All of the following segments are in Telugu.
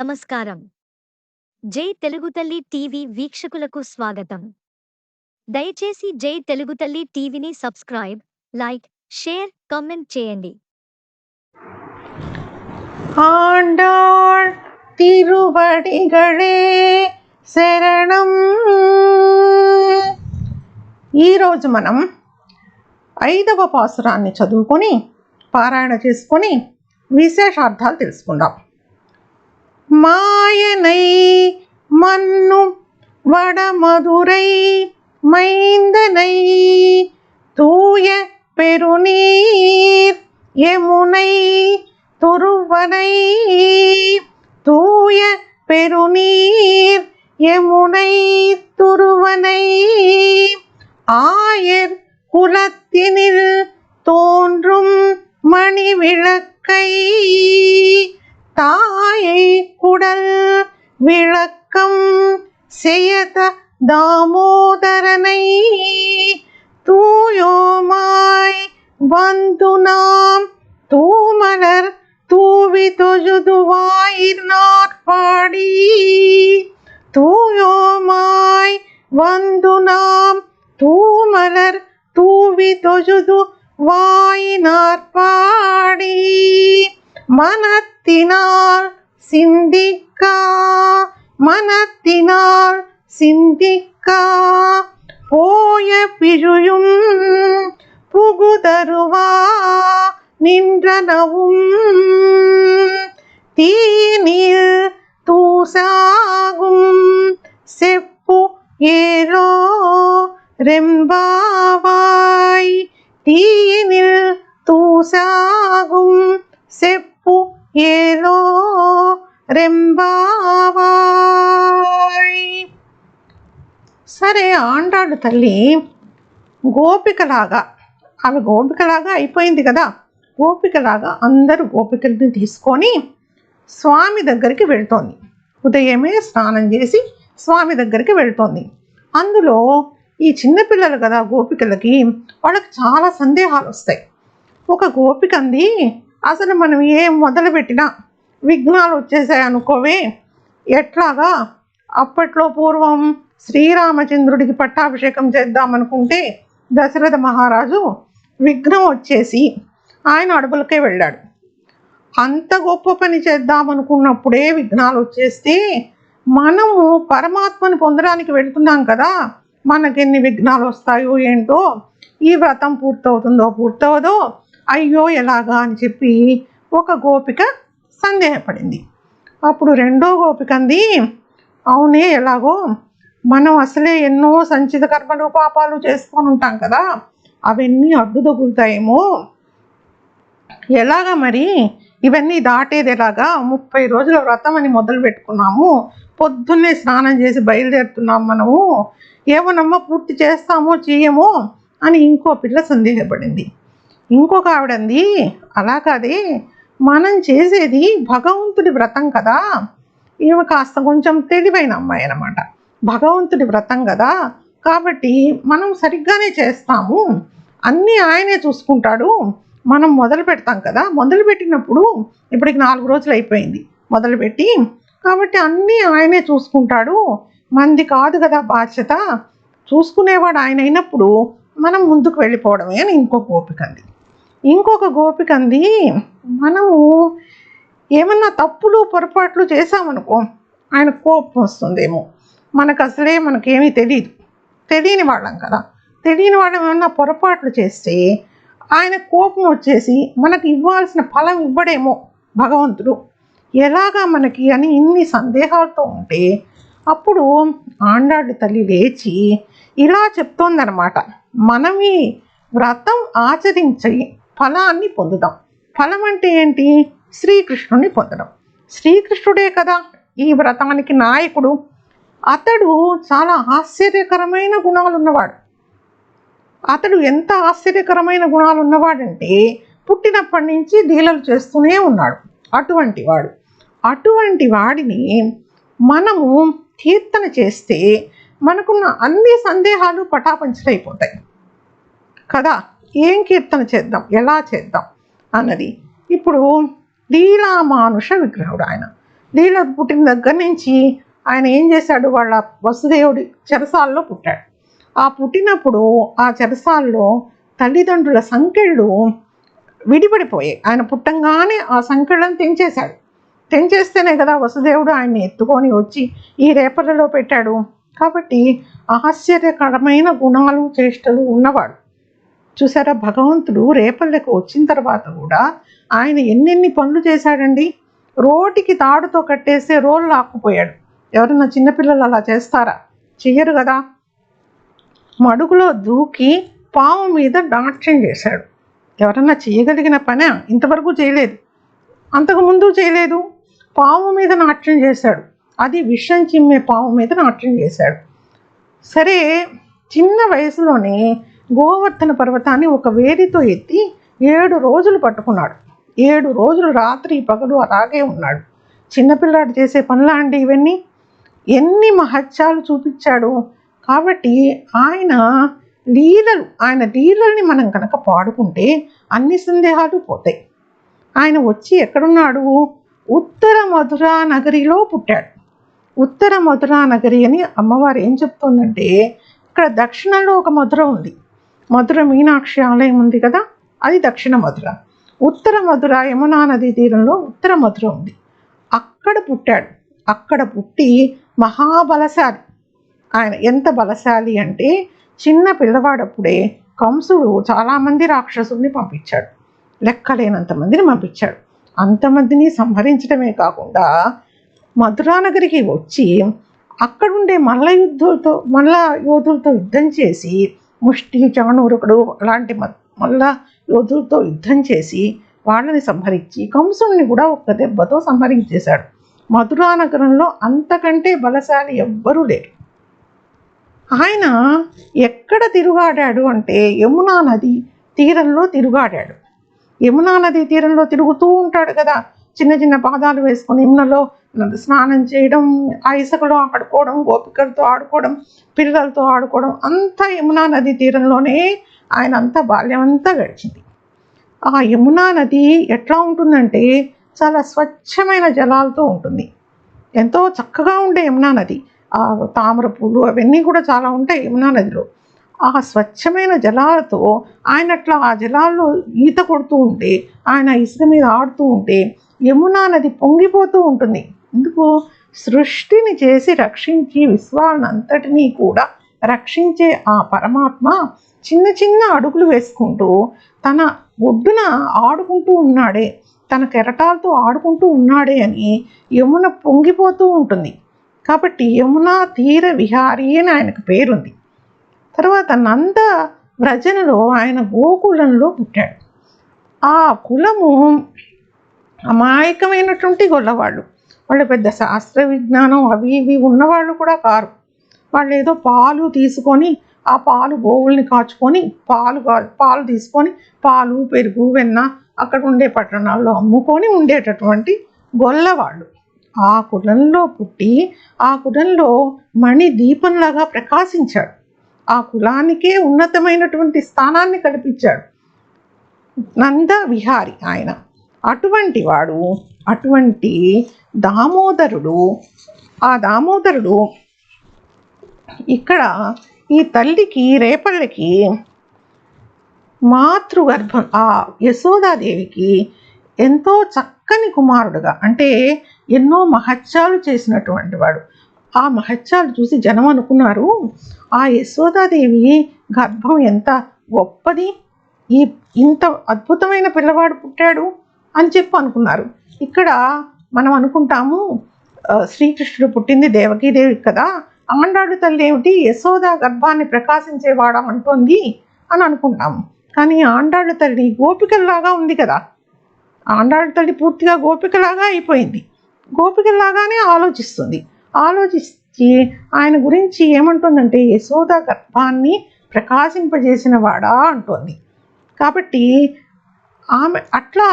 నమస్కారం. జై తెలుగుతల్లి టీవీ వీక్షకులకు స్వాగతం. దయచేసి జై తెలుగుతల్లి టీవీని సబ్స్క్రైబ్ లైక్ షేర్ కమెంట్ చేయండి. శరణం. ఈరోజు మనం ఐదవ పాసురాన్ని చదువుకొని పారాయణ చేసుకొని విశేషార్థాలు తెలుసుకుందాం. மாயனை மன்னும் வடமதுரை மைந்தனை தூய பெருநீர் எமுனை துருவனை தூய பெருநீர் எமுனை துருவனை ஆயர் குலத்தினில் தோன்றும் மணிவிளக்கை தாயை குடல் விளக்கம் செய்யத தாமோதரனை தூயோமாய் வந்து நாம் தூமலர் தூவி தொழுதுவாயிர் நாற்பாடி. தூயோமாய் வந்து நாம் தூமலர் தூவி தொழுது வாயினார் பாடி மனத் மனத்தினால் சிந்திக்கா மனத்தினால் சிந்திக்கா. போய பிழையும் புகுதருவா நின்றனவும். தீநீர் தூசாகும் செப்பு ஏரோ ரெம்பாவாய். தீனில் தூசாகும் செப்பு ఏలో రెంబావాయ్. సరే ఆండాడు తల్లి గోపికలాగా ఆమె గోపికలాగా అయిపోయింది కదా. గోపికలాగా అందరూ గోపికల్ని తీసుకొని స్వామి దగ్గరికి వెళ్తోంది. ఉదయమే స్నానం చేసి స్వామి దగ్గరికి వెళ్తోంది. అందులో ఈ చిన్నపిల్లలు కదా గోపికలకి వాళ్ళకి చాలా సందేహాలు వస్తాయి. ఒక గోపిక అంది అసలు మనం ఏం మొదలు పెట్టినా విఘ్నాలు వచ్చేసాయి అనుకోవే. ఎట్లాగా? అప్పట్లో పూర్వం శ్రీరామచంద్రుడికి పట్టాభిషేకం చేద్దామనుకుంటే దశరథ మహారాజు విఘ్నం వచ్చేసి ఆయన అడవులకే వెళ్ళాడు. అంత గొప్ప పని చేద్దామనుకున్నప్పుడే విఘ్నాలు వచ్చేస్తే మనము పరమాత్మని పొందడానికి వెళ్తున్నాం కదా. మనకి ఎన్ని విఘ్నాలు వస్తాయో ఏంటో ఈ వ్రతం పూర్తవుతుందో పూర్తవదో అయ్యో ఎలాగా అని చెప్పి ఒక గోపిక సందేహపడింది. అప్పుడు రెండో గోపిక అంది అవునే ఎలాగో? మనం అసలే ఎన్నో సంచిత కర్మలు పాపాలు చేసుకొని ఉంటాం కదా. అవన్నీ అడ్డు తగులుతాయేమో. ఎలాగా మరి? ఇవన్నీ దాటేది ఎలాగా? ముప్పై రోజుల వ్రతం అని మొదలు పెట్టుకున్నాము. పొద్దున్నే స్నానం చేసి బయలుదేరుతున్నాం మనము. ఏమనమ్మా పూర్తి చేస్తామో చేయమో అని ఇంకో పిల్ల సందేహపడింది. ఇంకొక ఆవిడంది అలా కాదే మనం చేసేది భగవంతుడి వ్రతం కదా? ఈమె కాస్త కొంచెం తెలివైన అమ్మాయి అనమాట భగవంతుడి వ్రతం కదా కాబట్టి మనం సరిగ్గానే చేస్తాము. అన్నీ ఆయనే చూసుకుంటాడు. మనం మొదలు పెడతాం కదా మొదలు పెట్టినప్పుడు ఇప్పటికి నాలుగు రోజులు అయిపోయింది మొదలుపెట్టి కాబట్టి అన్నీ ఆయనే చూసుకుంటాడు. మంది కాదు కదా బాధ్యత. చూసుకునేవాడు ఆయన అయినప్పుడు మనం ముందుకు వెళ్ళిపోవడమే అని ఇంకొక గోపిక అంది. ఇంకొక గోపిక అంది మనము ఏమన్నా తప్పులు పొరపాట్లు చేశామనుకో ఆయన కోపం వస్తుందేమో. మనకు అసలే మనకేమీ తెలియదు తెలియని వాళ్ళం కదా. తెలియని వాళ్ళం ఏమన్నా పొరపాట్లు చేస్తే ఆయన కోపం వచ్చేసి మనకి ఇవ్వాల్సిన ఫలం ఇవ్వడేమో భగవంతుడు. ఎలాగా మనకి అని ఇన్ని సందేహాలతో ఉంటే అప్పుడు ఆండాడి తల్లి లేచి ఇలా చెప్తోందనమాట మనం ఈ వ్రతం ఆచరించి ఫలాన్ని పొందుదాం. ఫలం అంటే ఏంటి? శ్రీకృష్ణుని పొందడం. శ్రీకృష్ణుడే కదా ఈ వ్రతానికి నాయకుడు. అతడు చాలా ఆశ్చర్యకరమైన గుణాలు ఉన్నవాడు అతడు ఎంత ఆశ్చర్యకరమైన గుణాలు ఉన్నవాడంటే పుట్టినప్పటి నుంచి లీలలు చేస్తూనే ఉన్నాడు. అటువంటి వాడు. అటువంటి వాడిని మనము కీర్తన చేస్తే మనకున్న అన్ని సందేహాలు పటాపంచలైపోతాయి. కదా? ఏం కీర్తన చేద్దాం? ఎలా చేద్దాం? అన్నది. ఇప్పుడు లీలామానుష విగ్రహుడు ఆయన. లీల పుట్టిన దగ్గర నుంచి ఆయన ఏం చేశాడు? వాళ్ళ వసుదేవుడి చెరసాల్లో పుట్టాడు. ఆ పుట్టినప్పుడు ఆ చెరసాల్లో తల్లిదండ్రుల సంఖ్యలు విడిపడిపోయాయి. ఆయన పుట్టంగానే ఆ సంఖ్యలను తెంచేశాడు. తెంచేస్తేనే కదా వసుదేవుడు ఆయన్ని ఎత్తుకొని వచ్చి ఈ రేపలలో పెట్టాడు. కాబట్టి ఆశ్చర్యకరమైన గుణాలు చేష్టలు ఉన్నవాడు. చూసారా? భగవంతుడు రేపల్లెకు వచ్చిన తర్వాత కూడా ఆయన ఎన్నెన్ని పనులు చేశాడండి? రోటికి తాడుతో కట్టేస్తే రోలు లాక్కుపోయాడు ఎవరన్నా చిన్నపిల్లలు అలా చేస్తారా? చెయ్యరు కదా. మడుగులో దూకి పాము మీద నాట్యం చేశాడు. ఎవరన్నా చేయగలిగిన పనే? ఇంతవరకు చేయలేదు. అంతకుముందు చేయలేదు. పాము మీద నాట్యం చేశాడు. అది విషం చిమ్మే పాము మీద నాట్యం చేశాడు. సరే చిన్న వయసులోనే గోవర్ధన పర్వతాన్ని ఒక వేదితో ఎత్తి ఏడు రోజులు పట్టుకున్నాడు. ఏడు రోజులు రాత్రి పగలు అలాగే ఉన్నాడు. చిన్నపిల్లాడు చేసే పనులా అండి ఇవన్నీ? ఎన్ని మహత్యాలు చూపించాడు. కాబట్టి ఆయన లీలలు ఆయన లీలల్ని మనం కనుక పాడుకుంటే అన్ని సందేహాలు పోతాయి. ఆయన వచ్చి ఎక్కడున్నాడు? ఉత్తర మధురా నగరిలో పుట్టాడు. ఉత్తర మధురా నగరి అని అమ్మవారు ఏం చెప్తుందంటే ఇక్కడ దక్షిణంలో ఒక మధుర ఉంది. మధుర మీనాక్షి ఆలయం ఉంది కదా అది దక్షిణ మధుర. ఉత్తర మధుర యమునా నది తీరంలో ఉత్తర మధుర ఉంది. అక్కడ పుట్టాడు. అక్కడ పుట్టి మహాబలశాలి. ఆయన ఎంత బలశాలి అంటే చిన్న పిల్లవాడప్పుడే కంసుడు చాలామంది రాక్షసుల్ని పంపించాడు. లెక్కలేనంత మందిని పంపించాడు. అంతమందిని సంహరించడమే కాకుండా మధురానగరికి వచ్చి అక్కడుండే మల్ల యుద్ధులతో మల్ల యోధులతో యుద్ధం చేసి ముష్టి చాణూరుకుడు అలాంటి మ- మల్ల యోధులతో యుద్ధం చేసి వాళ్ళని సంహరించి కంసుని కూడా ఒక్క దెబ్బతో సంహరించేశాడు. మధురా నగరంలో అంతకంటే బలశాలి ఎవ్వరూ లేరు. ఆయన ఎక్కడ తిరుగాడాడు అంటే యమునా నది తీరంలో తిరుగాడాడు. యమునా నది తీరంలో తిరుగుతూ ఉంటాడు కదా. చిన్న చిన్న పాదాలు వేసుకొని యమునలో స్నానం చేయడం ఆ ఇసుకలో ఆడుకోవడం గోపికలతో ఆడుకోవడం పిల్లలతో ఆడుకోవడం అంతా యమునా నది తీరంలోనే ఆయన అంతా బాల్యం అంతా గడిచింది. ఆ యమునా నది ఎట్లా ఉంటుందంటే చాలా స్వచ్ఛమైన జలాలతో ఉంటుంది. ఎంతో చక్కగా ఉండే యమునా నది. ఆ తామర పూలు అవన్నీ కూడా చాలా ఉంటాయి యమునా నదిలో. ఆ స్వచ్ఛమైన జలాలతో ఆయన అట్లా ఆ జలాల్లో ఈత కొడుతూ ఉంటే ఆయన ఇసుక మీద ఆడుతూ ఉంటే యమునా నది పొంగిపోతూ ఉంటుంది. ఎందుకు? సృష్టిని చేసి రక్షించి విశ్వాలనంతటినీ కూడా రక్షించే ఆ పరమాత్మ చిన్న చిన్న అడుగులు వేసుకుంటూ తన ఒడ్డున ఆడుకుంటూ ఉన్నాడే తన కెరటాలతో ఆడుకుంటూ ఉన్నాడే అని యమున పొంగిపోతూ ఉంటుంది. కాబట్టి యమున తీర విహారీ అని ఆయనకు పేరుంది. తర్వాత నంద వ్రజనలో ఆయన గోకులంలో పుట్టాడు. ఆ కులము అమాయకమైనటువంటి గొల్లవాళ్ళు. వాళ్ళు పెద్ద శాస్త్ర విజ్ఞానం అవి ఇవి ఉన్నవాళ్ళు కూడా కారు. వాళ్ళు ఏదో పాలు తీసుకొని ఆ పాలు గోవుల్ని కాచుకొని పాలు కా- పాలు తీసుకొని పాలు పెరుగు వెన్న అక్కడ ఉండే పట్టణాల్లో అమ్ముకొని ఉండేటటువంటి గొల్లవాళ్ళు ఆ కులంలో పుట్టి ఆ కులంలో మణి దీపంలాగా ప్రకాశించాడు. ఆ కులానికే ఉన్నతమైనటువంటి స్థానాన్ని కల్పించాడు. నంద విహారి ఆయన. అటువంటి వాడు అటువంటి దామోదరుడు ఆ దామోదరుడు ఇక్కడ ఈ తల్లికి రేపల్లకి మాతృగర్భం ఆ యశోదాదేవికి ఎంతో చక్కని కుమారుడుగా అంటే ఎన్నో మహత్యాలు చేసినటువంటి వాడు. ఆ మహత్యాలు చూసి జనం అనుకున్నారు ఆ యశోదాదేవి గర్భం ఎంత గొప్పది ఈ ఇంత అద్భుతమైన పిల్లవాడు పుట్టాడు. అని చెప్పి అనుకున్నారు. ఇక్కడ మనం అనుకుంటాము శ్రీకృష్ణుడు పుట్టింది దేవకీదేవి కదా ఆండాడు తల్లి ఏమిటి యశోద గర్భాన్ని ప్రకాశించేవాడం అంటోంది అని అనుకుంటాము. కానీ ఆండాడు తల్లి గోపికల్లాగా ఉంది కదా. ఆండాడు తల్లి పూర్తిగా గోపికలాగా అయిపోయింది. గోపికల్లాగానే ఆలోచిస్తుంది. ఆలోచించి ఆయన గురించి ఏమంటుందంటే యశోద గర్భాన్ని ప్రకాశింపజేసిన వాడా అంటోంది. కాబట్టి ఆమె అట్లా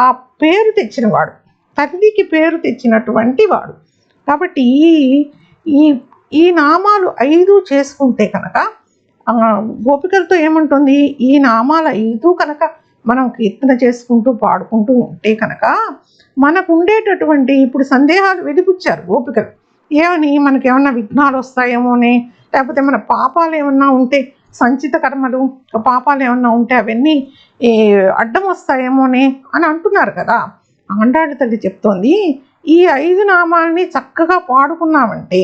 ఆ పేరు తెచ్చినవాడు తండ్రికి పేరు తెచ్చినటువంటి వాడు. కాబట్టి ఈ ఈ ఈ నామాలు ఐదు చేసుకుంటే కనుక గోపికలతో ఏముంటుంది? ఈ నామాలు ఐదు కనుక మనం కీర్తన చేసుకుంటూ పాడుకుంటూ ఉంటే కనుక మనకు ఉండేటటువంటి ఇప్పుడు సందేహాలు వెలిపుచ్చారు గోపికలు. ఏమని? మనకేమన్నా విఘ్నాలు వస్తాయేమోనే? లేకపోతే మన పాపాలు ఏమన్నా ఉంటే సంచిత కర్మలు పాపాలు ఏమన్నా ఉంటే అవన్నీ అడ్డం వస్తాయేమోనే అని అంటున్నారు కదా. ఆండాళ్ళ తల్లి చెప్తోంది ఈ ఐదు నామాలని చక్కగా పాడుకున్నామంటే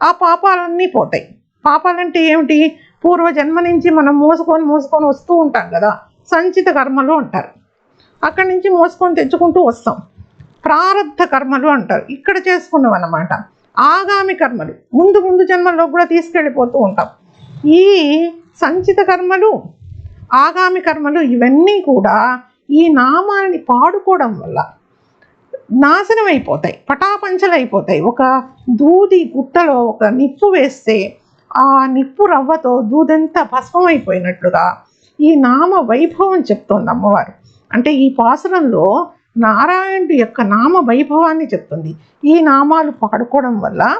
ఆ పాపాలన్నీ పోతాయి. పాపాలంటే ఏమిటి? పూర్వజన్మ నుంచి మనం మోసుకొని మోసుకొని వస్తూ ఉంటాం కదా సంచిత కర్మలు అంటారు. అక్కడి నుంచి మోసుకొని తెచ్చుకుంటూ వస్తాం. ప్రారంధ కర్మలు అంటారు. ఇక్కడ చేసుకున్నాం అన్నమాట ఆగామి కర్మలు. ముందు ముందు జన్మల్లో కూడా తీసుకెళ్ళిపోతూ ఉంటాం. ఈ సంచిత కర్మలు ఆగామి కర్మలు ఇవన్నీ కూడా ఈ నామాన్ని పాడుకోవడం వల్ల నాశనం అయిపోతాయి పటాపంచలు అయిపోతాయి ఒక దూది గుట్టలో ఒక నిప్పు వేస్తే ఆ నిప్పు రవ్వతో దూదంతా భస్మం అయిపోయినట్లుగా ఈ నామ వైభవం చెప్తోంది అమ్మవారు. అంటే ఈ పాసురంలో నారాయణుడి యొక్క నామ వైభవాన్ని చెప్తుంది. ఈ నామాలు పాడుకోవడం వల్ల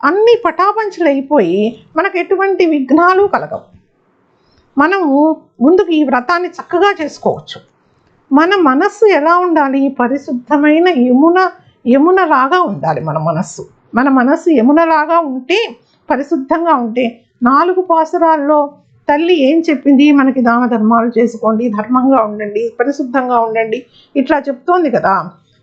అన్ని పటాపంచులైపోయి అయిపోయి మనకు ఎటువంటి విఘ్నాలు కలగవు. మనము ముందుకు ఈ వ్రతాన్ని చక్కగా చేసుకోవచ్చు. మన మనస్సు ఎలా ఉండాలి? పరిశుద్ధమైన యమున యమునలాగా ఉండాలి మన మనస్సు. మన మనస్సు యమునలాగా ఉంటే పరిశుద్ధంగా ఉంటే నాలుగు పాసురాల్లో తల్లి ఏం చెప్పింది? మనకి దాన ధర్మాలు చేసుకోండి ధర్మంగా ఉండండి పరిశుద్ధంగా ఉండండి ఇట్లా చెప్తోంది కదా.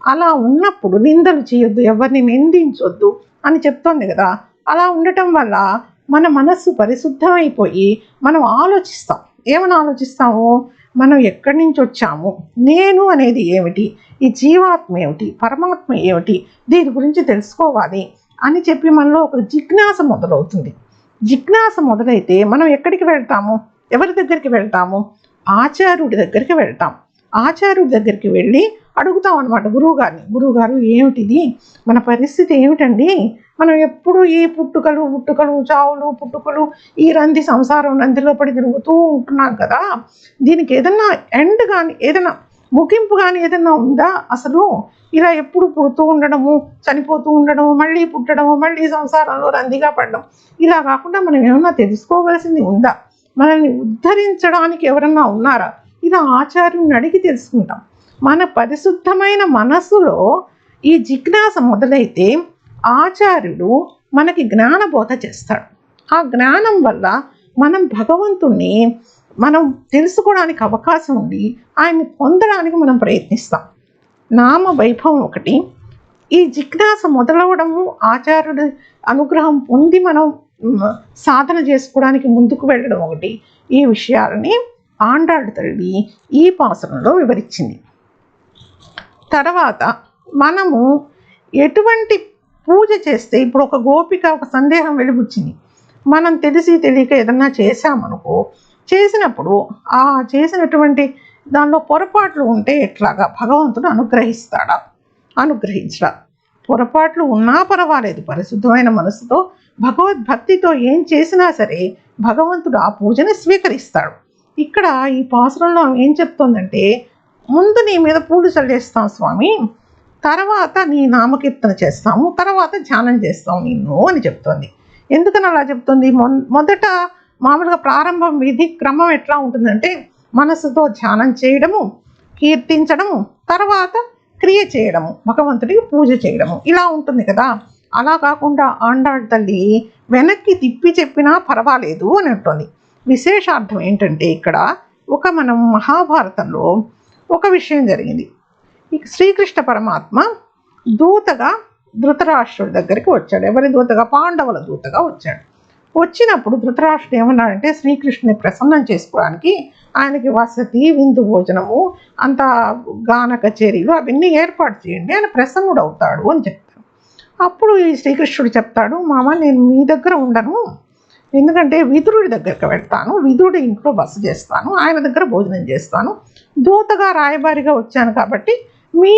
అలా ఉన్నప్పుడు నిందలు చేయొద్దు ఎవరిని నిందించొద్దు. అని చెప్తోంది కదా. అలా ఉండటం వల్ల మన మనస్సు పరిశుద్ధమైపోయి మనం ఆలోచిస్తాం. ఏమని ఆలోచిస్తాము? మనం ఎక్కడి నుంచి వచ్చాము? నేను అనేది ఏమిటి? ఈ జీవాత్మ ఏమిటి? పరమాత్మ ఏమిటి? దీని గురించి తెలుసుకోవాలి అని చెప్పి మనలో ఒక జిజ్ఞాస మొదలవుతుంది. జిజ్ఞాస మొదలైతే మనం ఎక్కడికి వెళ్తాము? ఎవరి దగ్గరికి వెళ్తాము? ఆచార్యుడి దగ్గరికి వెళ్తాం. ఆచార్యుడి దగ్గరికి వెళ్ళి అడుగుతాం అనమాట గురువుగారిని. గురువుగారు ఏమిటిది? మన పరిస్థితి ఏమిటండి? మనం ఎప్పుడు ఈ పుట్టుకలు పుట్టుకలు చావులు పుట్టుకలు ఈ రంది సంసారం రందిలో పడి తిరుగుతూ ఉంటున్నాం కదా? దీనికి ఏదన్నా ఎండ్ కానీ ఏదైనా ముగింపు కానీ ఏదైనా ఉందా? అసలు ఇలా ఎప్పుడు పుడుతూ ఉండడము చనిపోతూ ఉండడము మళ్ళీ పుట్టడము మళ్ళీ సంసారంలో రందిగా పడడం ఇలా కాకుండా మనం ఏమన్నా తెలుసుకోవాల్సింది ఉందా? మనల్ని ఉద్ధరించడానికి ఎవరన్నా ఉన్నారా? ఇలా ఆచార్యుని అడిగి తెలుసుకుంటాం. మన పరిశుద్ధమైన మనస్సులో ఈ జిజ్ఞాస మొదలైతే ఆచార్యుడు మనకి జ్ఞానబోధ చేస్తాడు. ఆ జ్ఞానం వల్ల మనం భగవంతుణ్ణి మనం తెలుసుకోవడానికి అవకాశం ఉంది ఆయన్ని పొందడానికి మనం ప్రయత్నిస్తాం. నామ వైభవం ఒకటి. ఈ జిజ్ఞాస మొదలవడము ఆచార్యుడి అనుగ్రహం పొంది మనం సాధన చేసుకోవడానికి ముందుకు వెళ్ళడం ఒకటి. ఈ విషయాలని ఆండాడు తల్లి ఈ పాసనంలో వివరించింది. తర్వాత మనము ఎటువంటి పూజ చేస్తే ఇప్పుడు ఒక గోపిక ఒక సందేహం వెలుగుచ్చింది మనం తెలిసి తెలియక ఏదన్నా చేశామనుకో చేసినప్పుడు ఆ చేసినటువంటి దానిలో పొరపాట్లు ఉంటే ఎట్లాగా భగవంతుడు అనుగ్రహిస్తాడా? అనుగ్రహించడా? పొరపాట్లు ఉన్నా పర్వాలేదు. పరిశుద్ధమైన మనసుతో భగవద్భక్తితో ఏం చేసినా సరే భగవంతుడు ఆ పూజని స్వీకరిస్తాడు. ఇక్కడ ఈ పాసురంలో ఏం చెప్తోందంటే ముందు నీ మీద పూలు చల్లేస్తాం స్వామి తర్వాత నీ నామకీర్తన చేస్తాము తర్వాత ధ్యానం చేస్తాం నిన్ను అని చెప్తోంది. ఎందుకని అలా చెప్తుంది? మొ మొదట మామూలుగా ప్రారంభం విధి క్రమం ఎట్లా ఉంటుందంటే మనసుతో ధ్యానం చేయడము కీర్తించడము తర్వాత క్రియ చేయడము భగవంతుడికి పూజ చేయడము. ఇలా ఉంటుంది కదా. అలా కాకుండా ఆండాళ్ తల్లి వెనక్కి తిప్పి చెప్పినా పర్వాలేదు అని అంటుంది. విశేషార్థం ఏంటంటే ఇక్కడ ఒక మనం మహాభారతంలో ఒక విషయం జరిగింది. శ్రీకృష్ణ పరమాత్మ దూతగా ధృతరాష్ట్రుడి దగ్గరికి వచ్చాడు. ఎవరి దూతగా? పాండవుల దూతగా వచ్చాడు. వచ్చినప్పుడు ధృతరాష్ట్రుడు ఏమన్నాడంటే శ్రీకృష్ణుని ప్రసన్నం చేసుకోవడానికి ఆయనకి వసతి విందు భోజనము అంత గాన కచేరీలు అవన్నీ ఏర్పాటు చేయండి. ఆయన ప్రసన్నుడు అవుతాడు అని చెప్తాడు అప్పుడు ఈ శ్రీకృష్ణుడు చెప్తాడు మామ నేను మీ దగ్గర ఉండను. ఎందుకంటే విదురుడి దగ్గరికి వెళ్తాను విదురుడి ఇంట్లో బస చేస్తాను ఆయన దగ్గర భోజనం చేస్తాను. దూతగా రాయబారిగా వచ్చాను కాబట్టి మీ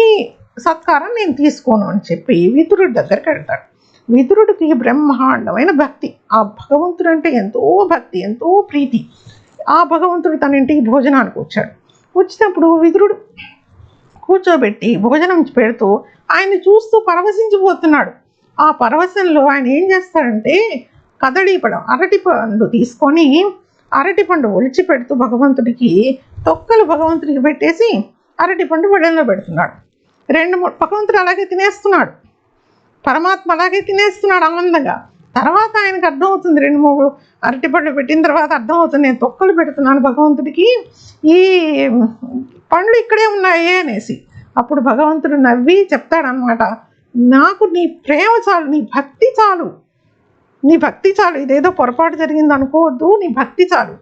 సత్కారం నేను తీసుకోను అని చెప్పి విదురుడి దగ్గరికి వెళ్తాడు. విదురుడికి బ్రహ్మాండమైన భక్తి. ఆ భగవంతుడు అంటే ఎంతో భక్తి ఎంతో ప్రీతి. ఆ భగవంతుడు తన ఇంటికి భోజనానికి వచ్చాడు. వచ్చినప్పుడు విదురుడు కూర్చోబెట్టి భోజనం పెడుతూ ఆయన్ని చూస్తూ పరవశించిపోతున్నాడు. ఆ పరవశంలో ఆయన ఏం చేస్తాడంటే కదడీపడం అరటి పండు తీసుకొని అరటి పండు ఒలిచి పెడుతూ భగవంతుడికి తొక్కలు భగవంతుడికి పెట్టేసి అరటి పండు పెడుతున్నాడు. రెండు మూడు భగవంతుడు అలాగే తినేస్తున్నాడు. పరమాత్మ అలాగే తినేస్తున్నాడు ఆనందంగా. తర్వాత ఆయనకు అర్థమవుతుంది రెండు మూడు అరటిపండు పెట్టిన తర్వాత అర్థమవుతుంది నేను తొక్కలు పెడుతున్నాను భగవంతుడికి ఈ పండ్లు ఇక్కడే ఉన్నాయి అనేసి. అప్పుడు భగవంతుడు నవ్వి చెప్తాడనమాట నాకు నీ ప్రేమ చాలు నీ భక్తి చాలు. నీ భక్తి చాలు. ఇదేదో పొరపాటు జరిగింది అనుకోవద్దు నీ భక్తి చాలు.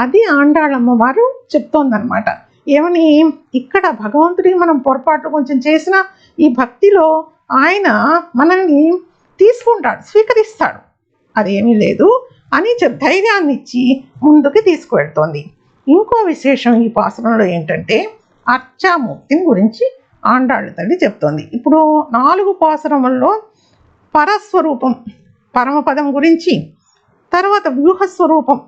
అది ఆండాళ్ళమ్మ వారు చెప్తోందనమాట ఏమని? ఇక్కడ భగవంతుడికి మనం పొరపాటు కొంచెం చేసినా ఈ భక్తిలో ఆయన మనల్ని తీసుకుంటాడు స్వీకరిస్తాడు. అదేమీ లేదు. అని చెప్ ధైర్యాన్ని ఇచ్చి ముందుకు తీసుకువెళ్తోంది. ఇంకో విశేషం ఈ పాసనంలో ఏంటంటే అర్చామూర్తిని గురించి ఆండాళ్ళ తల్లి చెప్తోంది. ఇప్పుడు నాలుగు పాసనముల్లో పరస్వరూపం పరమపదం గురించి తర్వాత వ్యూహస్వరూపం.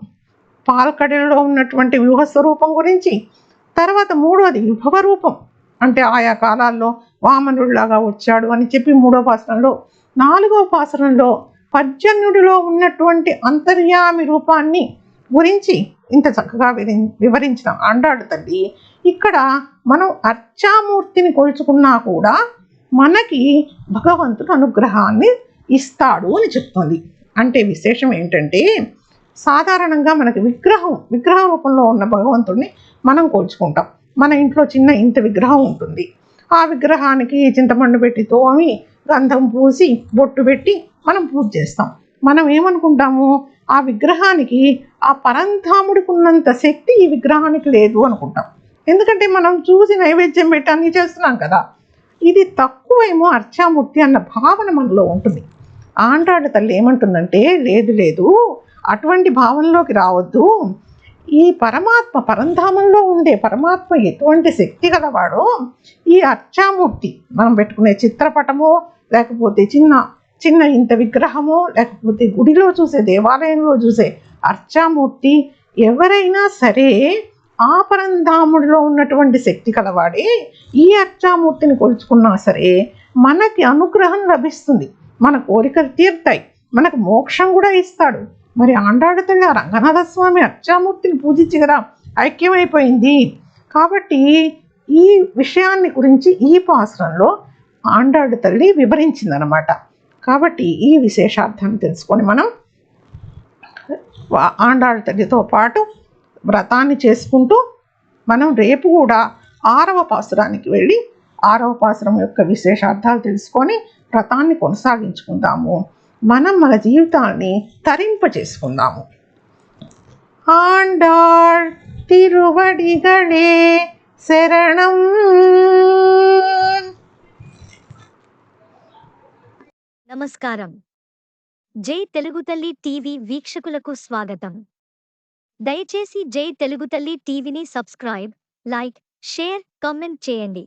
పాల్కడలో ఉన్నటువంటి వ్యూహస్వరూపం గురించి తర్వాత మూడవది విభవ రూపం అంటే ఆయా కాలాల్లో వామనుడిలాగా వచ్చాడు అని చెప్పి మూడో పాసనంలో నాలుగో పాసనంలో పర్జన్యుడిలో ఉన్నటువంటి అంతర్యామి రూపాన్ని గురించి ఇంత చక్కగా వివరి వివరించిన ఆండాడు తల్లి ఇక్కడ మనం అర్చామూర్తిని కొలుచుకున్నా కూడా మనకి భగవంతుడు అనుగ్రహాన్ని ఇస్తాడు అని చెప్తుంది. అంటే విశేషం ఏంటంటే సాధారణంగా మనకి విగ్రహం విగ్రహ రూపంలో ఉన్న భగవంతుడిని మనం కోల్చుకుంటాం. మన ఇంట్లో చిన్న ఇంత విగ్రహం ఉంటుంది. ఆ విగ్రహానికి చింతపండు పెట్టి తోమి గంధం పూసి బొట్టు పెట్టి మనం పూజ చేస్తాం. మనం ఏమనుకుంటాము? ఆ విగ్రహానికి ఆ పరంధాముడికి ఉన్నంత శక్తి ఈ విగ్రహానికి లేదు అనుకుంటాం. ఎందుకంటే మనం చూసి నైవేద్యం పెట్టి అన్నీ చేస్తున్నాం కదా. ఇది తక్కువేమో అర్చామూర్తి అన్న భావన మనలో ఉంటుంది. ఆంటాడు తల్లి ఏమంటుందంటే లేదు లేదు అటువంటి భావనలోకి రావద్దు. ఈ పరమాత్మ పరంధామంలో ఉండే పరమాత్మ ఎటువంటి శక్తి గలవాడో ఈ అర్చామూర్తి మనం పెట్టుకునే చిత్రపటమో లేకపోతే చిన్న చిన్న ఇంత విగ్రహమో లేకపోతే గుడిలో చూసే దేవాలయంలో చూసే అర్చామూర్తి ఎవరైనా సరే ఆ పరంధాముడిలో ఉన్నటువంటి శక్తి కలవాడే ఈ అర్చామూర్తిని కొలుచుకున్నా సరే మనకి అనుగ్రహం లభిస్తుంది. మన కోరికలు తీరుతాయి. మనకు మోక్షం కూడా ఇస్తాడు. మరి ఆండాడు తల్లి ఆ రంగనాథ స్వామి అర్చామూర్తిని పూజించి కదా ఐక్యమైపోయింది. కాబట్టి ఈ విషయాన్ని గురించి ఈ పాసరంలో ఆండాడు తల్లి వివరించిందనమాట కాబట్టి ఈ విశేషార్థాన్ని తెలుసుకొని మనం ఆండాడు తల్లితో పాటు వ్రతాన్ని చేసుకుంటూ మనం రేపు కూడా ఆరవ పాసురానికి వెళ్ళి ఆరవ పాసురం యొక్క విశేషార్థాలు తెలుసుకొని వ్రతాన్ని కొనసాగించుకుందాము. మనం మన జీవితాన్ని తరింప చేసుకుందాము ఆండాళ్ తిరువడిగళే శరణం. నమస్కారం. జై తెలుగు తల్లి టీవీ వీక్షకులకు స్వాగతం. దయచేసి జై తెలుగు తల్లి టీవీని సబ్స్క్రైబ్ లైక్ షేర్ కమెంట్ చేయండి.